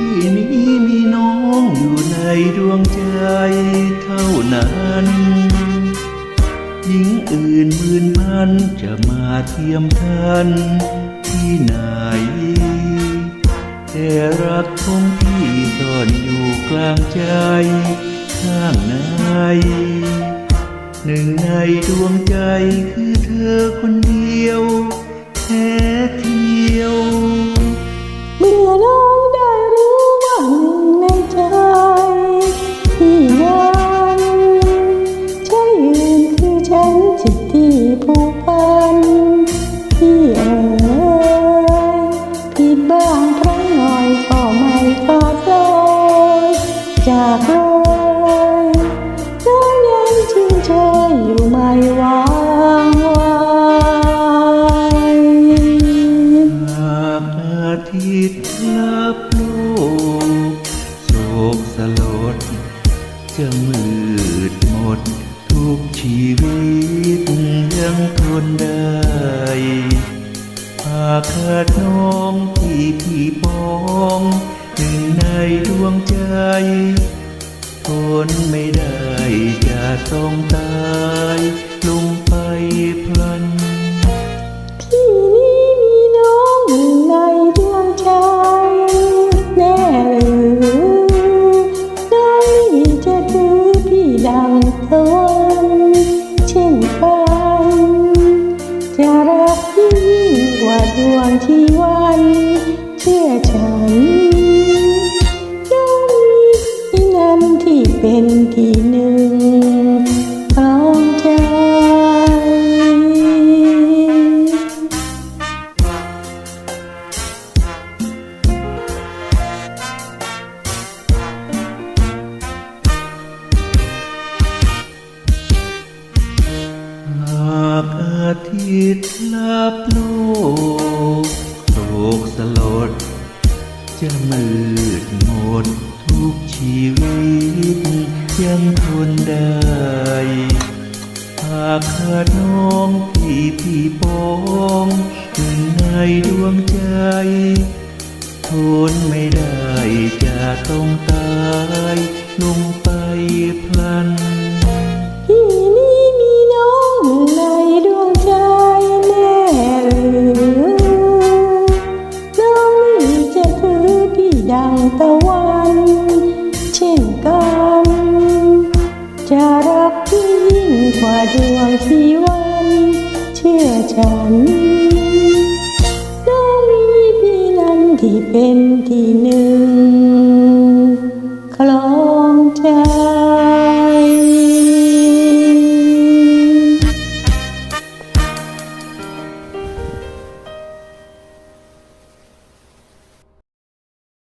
พี่นี้มีน้องอยู่ในดวงใจเท่านั้นหญิงอื่นหมื่นพันจะมาเทียมทันที่ไหน แต่รักของพี่ซ่อนอยู่กลางใจข้างในหนึ่งในดวงใจคือเธอคนเดียว ผูกพันที่เอ่ยผิดบ้างครั้งหน่อยก็ไม่ขาดลอยจากเลยน้องยังชื่นชอยอยู่ไม่วางไว้หากอาทิตย์ลับโลกโศกสลดจะมืดหมด กชีวิตยังทนได้หากขาดน้องที่พี่ปองหนึ่งในดวงใจทนไม่ได้จะต้องตาย ลงไปพลัน ตลับโลกโศกสลด จะมืดหมดทุกชีวิต ยังทนได้หากขาดน้องพี่พี่ปองหนึ่งในดวงใจ ทนไม่ได้จะต้องตาย ลงไปพลัน ฉันน้องมีพี่นั้นที่เป็นที่หนึ่ง